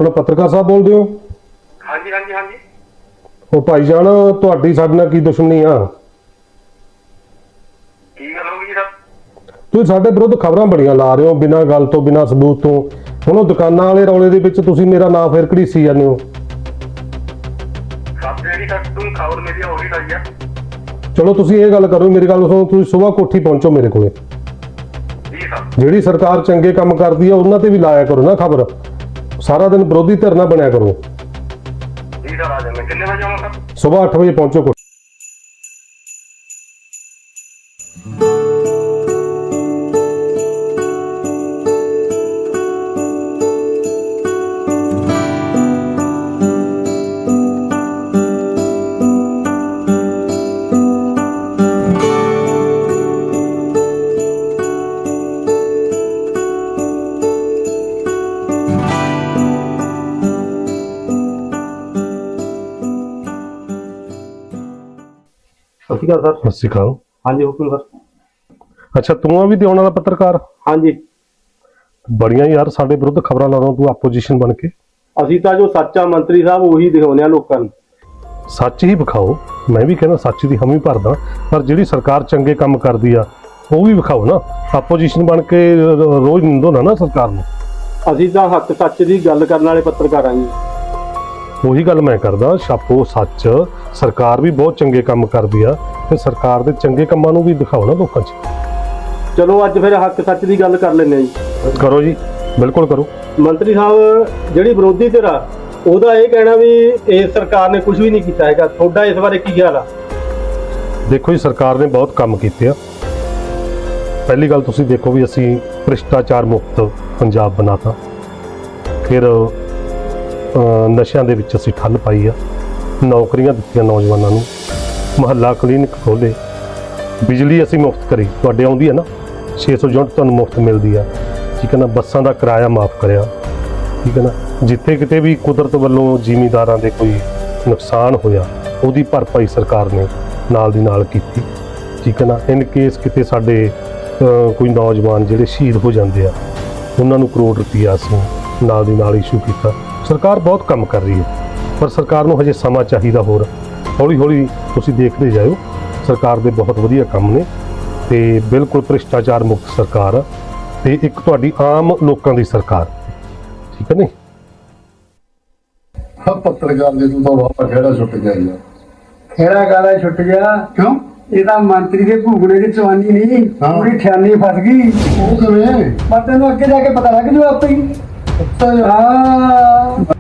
ਆਪਣਾ ਪੱਤਰਕਾਰ ਸਾਹਿਬ ਬੋਲਦੇ ਹੋ? ਹਾਂਜੀ ਹਾਂਜੀ ਹਾਂਜੀ। ਉਹ ਭਾਈ ਜਾਨ ਤੁਹਾਡੀ ਸਾਡੇ ਨਾਲ ਕੀ ਦੁਸ਼ਮਣੀ ਆ? ਕੀ ਗੱਲ ਹੋ ਗਈ ਸਰ? ਤੁਸੀਂ ਸਾਡੇ ਵਿਰੁੱਧ ਖਬਰਾਂ ਬੜੀਆਂ ਲਾ ਰਹੇ ਹੋ ਬਿਨਾਂ ਗੱਲ ਤੋਂ ਬਿਨਾਂ ਸਬੂਤ ਤੋਂ। ਹੁਣ ਉਹ ਦੁਕਾਨਾਂ ਵਾਲੇ ਰੌਲੇ ਦੇ ਵਿੱਚ ਤੁਸੀਂ ਮੇਰਾ ਨਾਂ ਫੇਰ ਘੜੀਸੀ ਜਾਂਦੇ ਹੋ। ਸਭ ਜਿਹੜੀ ਸਰ ਤੂੰ ਖਬਰ ਮੇਰੀ ਹੋ ਗਈ ਲਾਈ ਆ। ਚਲੋ ਤੁਸੀਂ ਇਹ ਗੱਲ ਕਰੋ ਮੇਰੀ ਗੱਲ ਸੁਣੋ ਤੁਸੀਂ ਸਵੇਰ ਕੋਠੀ ਪਹੁੰਚੋ ਮੇਰੇ ਕੋਲੇ। ਜੀ ਸਰ। ਜਿਹੜੀ ਸਰਕਾਰ ਚੰਗੇ ਕੰਮ ਕਰਦੀ ਆ ਉਹਨਾਂ ਤੇ ਵੀ ਲਾਇਆ ਕਰੋ ਨਾ ਖਬਰ। ਸਾਰਾ ਦਿਨ ਵਿਰੋਧੀ ਧਿਰ ਨਾ ਬਣਿਆ ਕਰੋ। ਜੀ ਸਰ ਆ ਜਾਣਾ ਕਿੰਨੇ ਵਜੇ ਆਵਾਂ ਸਰ? ਸਵੇਰ 8 ਵਜੇ ਪਹੁੰਚੋ ਕੋਠੀ। ਅਕਾਲ ਸਰ। ਸਤਿ ਸ਼੍ਰੀ ਅਕਾਲ। ਹਾਂਜੀ ਹੁਕਮ ਸਰ ਅੱਛਾ ਤੂੰ ਆ ਵੀ ਦਿਉਣ ਵਾਲਾ ਪੱਤਰਕਾਰ? ਹਾਂਜੀ। ਬੜੀਆਂ ਯਾਰ ਸਾਡੇ ਵਿਰੁੱਧ ਖਬਰਾਂ ਲਾਉਣਾ ਤੂੰ ਆਪੋਜੀਸ਼ਨ ਬਣ ਕੇ। ਅਸੀਂ ਤਾਂ ਜੋ ਸੱਚਾ ਮੰਤਰੀ ਸਾਹਿਬ ਉਹੀ ਦਿਖਾਉਂਦੇ ਆ ਲੋਕਾਂ ਨੂੰ। ਸੱਚ ਹੀ ਵਿਖਾਓ। ਮੈਂ ਵੀ ਕਹਿੰਦਾ ਸੱਚ ਦੀ ਹਮੀ ਭਰਦਾ ਪਰ ਜਿਹੜੀ ਸਰਕਾਰ ਚੰਗੇ ਕੰਮ ਕਰਦੀ ਆ ਉਹ ਵੀ ਵਿਖਾਓ ਨਾ। ਆਪੋਜੀਸ਼ਨ ਬਣ ਕੇ ਰੋਜ਼ ਨਿੰਦੋ ਨਾ ਨਾ ਸਰਕਾਰ ਨੂੰ। ਅਸੀਂ ਤਾਂ ਹੱਕ ਸੱਚ ਦੀ ਗੱਲ ਕਰਨ ਵਾਲੇ ਪੱਤਰਕਾਰ ਆਂ ਜੀ। ਉਹੀ ਗੱਲ ਮੈਂ ਕਰਦਾ ਛਾਪੋ ਸੱਚ ਸਰਕਾਰ ਵੀ ਬਹੁਤ ਚੰਗੇ ਕੰਮ ਕਰਦੀ ਆ। ਤੇ ਸਰਕਾਰ ਦੇ ਚੰਗੇ ਕੰਮਾਂ ਨੂੰ ਵੀ ਦਿਖਾਓ ਨਾ ਲੋਕਾਂ 'ਚ। ਚਲੋ ਅੱਜ ਫਿਰ ਹੱਕ ਸੱਚ ਦੀ ਗੱਲ ਕਰ ਲੈਂਦੇ ਆ ਜੀ। ਕਰੋ ਜੀ ਬਿਲਕੁਲ ਕਰੋ। ਮੰਤਰੀ ਸਾਹਿਬ ਜਿਹੜੀ ਵਿਰੋਧੀ ਧਿਰ ਆ ਉਹਦਾ ਇਹ ਕਹਿਣਾ ਵੀ ਇਹ ਸਰਕਾਰ ਨੇ ਕੁਝ ਵੀ ਨਹੀਂ ਕੀਤਾ ਹੈਗਾ। ਤੁਹਾਡਾ ਇਸ ਬਾਰੇ ਕੀ ਖਿਆਲ ਆ? ਦੇਖੋ ਜੀ ਸਰਕਾਰ ਨੇ ਬਹੁਤ ਕੰਮ ਕੀਤੇ ਆ। ਪਹਿਲੀ ਗੱਲ ਤੁਸੀਂ ਦੇਖੋ ਵੀ ਅਸੀਂ ਭ੍ਰਿਸ਼ਟਾਚਾਰ ਮੁਕਤ ਪੰਜਾਬ ਬਣਾਤਾ। ਫਿਰ ਨਸ਼ਿਆਂ ਦੇ ਵਿੱਚ ਅਸੀਂ ਠੱਲ ਪਾਈ ਆ। ਨੌਕਰੀਆਂ ਦਿੱਤੀਆਂ ਨੌਜਵਾਨਾਂ ਨੂੰ। ਮਹੱਲਾ ਕਲੀਨਿਕ ਖੋਲੇ ਬਿਜਲੀ ਅਸੀਂ ਮੁਫਤ ਕਰੀ। ਤੁਹਾਡੇ ਆਉਂਦੀ ਹੈ ਨਾ? 600 ਯੂਨਿਟ ਤੁਹਾਨੂੰ ਮੁਫਤ ਮਿਲਦੀ ਆ। ਠੀਕ ਹੈ ਨਾ? ਬੱਸਾਂ ਦਾ ਕਿਰਾਇਆ ਮਾਫ ਕਰਿਆ। ਠੀਕ ਹੈ ਨਾ? ਜਿੱਥੇ ਕਿਤੇ ਵੀ ਕੁਦਰਤ ਵੱਲੋਂ ਜ਼ਿਮੀਦਾਰਾਂ ਦੇ ਕੋਈ ਨੁਕਸਾਨ ਹੋਇਆ, ਉਹਦੀ ਭਰਪਾਈ ਸਰਕਾਰ ਨੇ ਨਾਲ ਦੀ ਨਾਲ ਕੀਤੀ। ਠੀਕ ਹੈ ਨਾ? ਇਨ ਕੇਸ ਕਿਤੇ ਸਾਡੇ ਕੋਈ ਨੌਜਵਾਨ ਜਿਹੜੇ ਸ਼ਹੀਦ ਹੋ ਜਾਂਦੇ ਆ, ਉਹਨਾਂ ਨੂੰ ਕਰੋੜ ਰੁਪਈਆ ਅਸੀਂ ਨਾਲ ਦੀ ਨਾਲ ਇਸ਼ੂ ਕੀਤਾ। ਸਰਕਾਰ ਬਹੁਤ ਕੰਮ ਕਰ ਰਹੀ ਹੈ। ਪਰ ਸਰਕਾਰ ਨੂੰ ਹਜੇ ਸਮਾਂ ਚਾਹੀਦਾ ਹੋਰ। ਹੌਲੀ ਹੌਲੀ ਤੁਸੀਂ ਦੇਖਦੇ ਜਾਇਓ। ਸਰਕਾਰ ਦੇ ਬਹੁਤ ਵਧੀਆ ਕੰਮ ਨੇ ਤੇ ਬਿਲਕੁਲ ਭ੍ਰਿਸ਼ਟਾਚਾਰ ਮੁਕਤ ਸਰਕਾਰ ਆ ਤੇ ਇੱਕ ਤੁਹਾਡੀ ਆਮ ਲੋਕਾਂ ਦੀ ਸਰਕਾਰ। ਠੀਕ ਹੈ ਨਹੀਂ? ਹਾਂ ਪੱਤਰਕਾਰ ਜੀ ਤੂੰ ਤਾਂ ਵਾਪਾ ਖੇੜਾ ਛੁੱਟ ਗਿਆ ਯਾਰ ਖੇੜਾ ਗਾਲਾ ਛੁੱਟ ਗਿਆ? ਕਿਉਂ? ਇਹ ਤਾਂ ਮੰਤਰੀ ਦੇ ਭੂਗੜੇ ਦੀ ਚਵਾਨੀ ਨਹੀਂ। ਪੂਰੀ ਠਿਆਨੀ ਫਸ ਗਈ। ਉਹ ਕਿਵੇਂ? ਪਰ ਤੈਨੂੰ ਅੱਗੇ ਜਾ ਕੇ ਪਤਾ ਲੱਗ ਜੂ ਆਪੇ ਹੀ। ਅੱਛਾ ਹਾਂ।